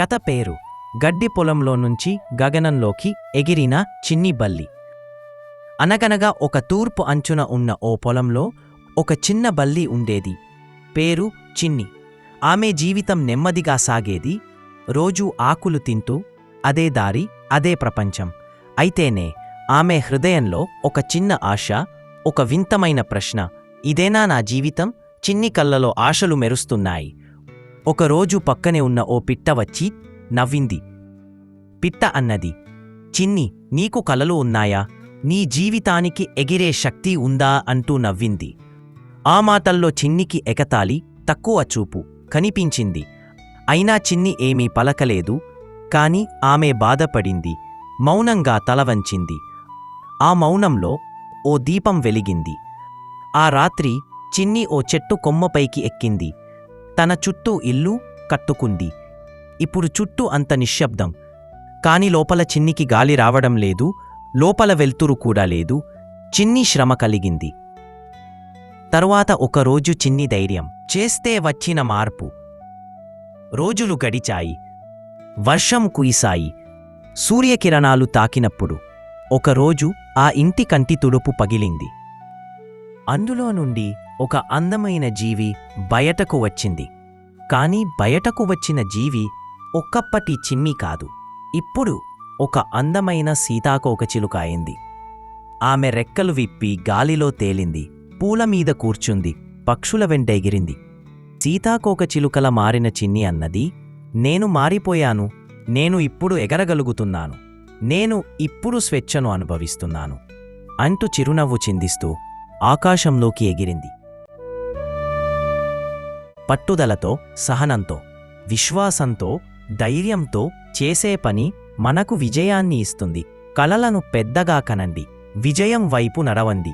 కథ పేరు గడ్డి పొలంలో నుంచి గగనంలోకి ఎగిరిన చిన్ని బల్లి. అనగనగా ఒక తూర్పు అంచున ఉన్న ఓ పొలంలో ఒక చిన్న బల్లి ఉండేది. పేరు చిన్ని. ఆమె జీవితం నెమ్మదిగా సాగేది. రోజూ ఆకులు తింటూ అదే దారి అదే ప్రపంచం. అయితేనే ఆమె హృదయంలో ఒక చిన్న ఆశ ఒక వింతమైన ప్రశ్న. ఇదేనా నా జీవితం? చిన్ని కళ్ళలో ఆశలు మెరుస్తున్నాయి. ఒకరోజు పక్కనే ఉన్న ఓ పిట్ట వచ్చి నవ్వింది. పిట్ట అన్నది చిన్ని నీకు కలలు ఉన్నాయా? నీ జీవితానికి ఎగిరే శక్తి ఉందా? అంటూ నవ్వింది. ఆ మాటల్లో చిన్నికి ఎకతాలి తక్కువ చూపు కనిపించింది. అయినా చిన్ని ఏమీ పలకలేదు కాని ఆమె బాధపడింది మౌనంగా తల వంచింది. ఆ మౌనంలో ఓ దీపం వెలిగింది. ఆ రాత్రి చిన్ని ఓ చెట్టు కొమ్మపైకి ఎక్కింది. తన చుట్టూ ఇల్లు కట్టుకుంది. ఇప్పుడు చుట్టూ అంత నిశ్శబ్దం. కాని లోపల చిన్నికి గాలి రావడం లేదు లోపల వెల్తురు కూడా లేదు. చిన్ని శ్రమ కలిగింది. తరువాత ఒకరోజు చిన్ని ధైర్యం చేస్తే వచ్చిన మార్పు. రోజులు గడిచాయి. వర్షం కుయిసాయి సూర్యకిరణాలు తాకినప్పుడు. ఒకరోజు ఆ ఇంటి కంటి తుడుపు పగిలింది. అందులో నుండి ఒక అందమైన జీవి బయటకు వచ్చింది. కాని బయటకు వచ్చిన జీవి ఒక్కప్పటి చిన్ని కాదు. ఇప్పుడు ఒక అందమైన సీతాకోకచిలుక అయింది. ఆమె రెక్కలు విప్పి గాలిలో తేలింది. పూల మీద కూర్చుంది. పక్షుల వెంట ఎగిరింది. సీతాకోకచిలుకల మారిన చిన్ని అన్నది నేను మారిపోయాను. నేను ఇప్పుడు ఎగరగలుగుతున్నాను. నేను ఇప్పుడు స్వేచ్ఛను అనుభవిస్తున్నాను. అంటూ చిరునవ్వు చిందిస్తూ ఆకాశంలోకి ఎగిరింది. పట్టుదలతో సహనంతో విశ్వాసంతో ధైర్యంతో చేసే పని మనకు విజయాన్ని ఇస్తుంది. కలలను పెద్దగా కనండి. విజయం వైపు నడవండి.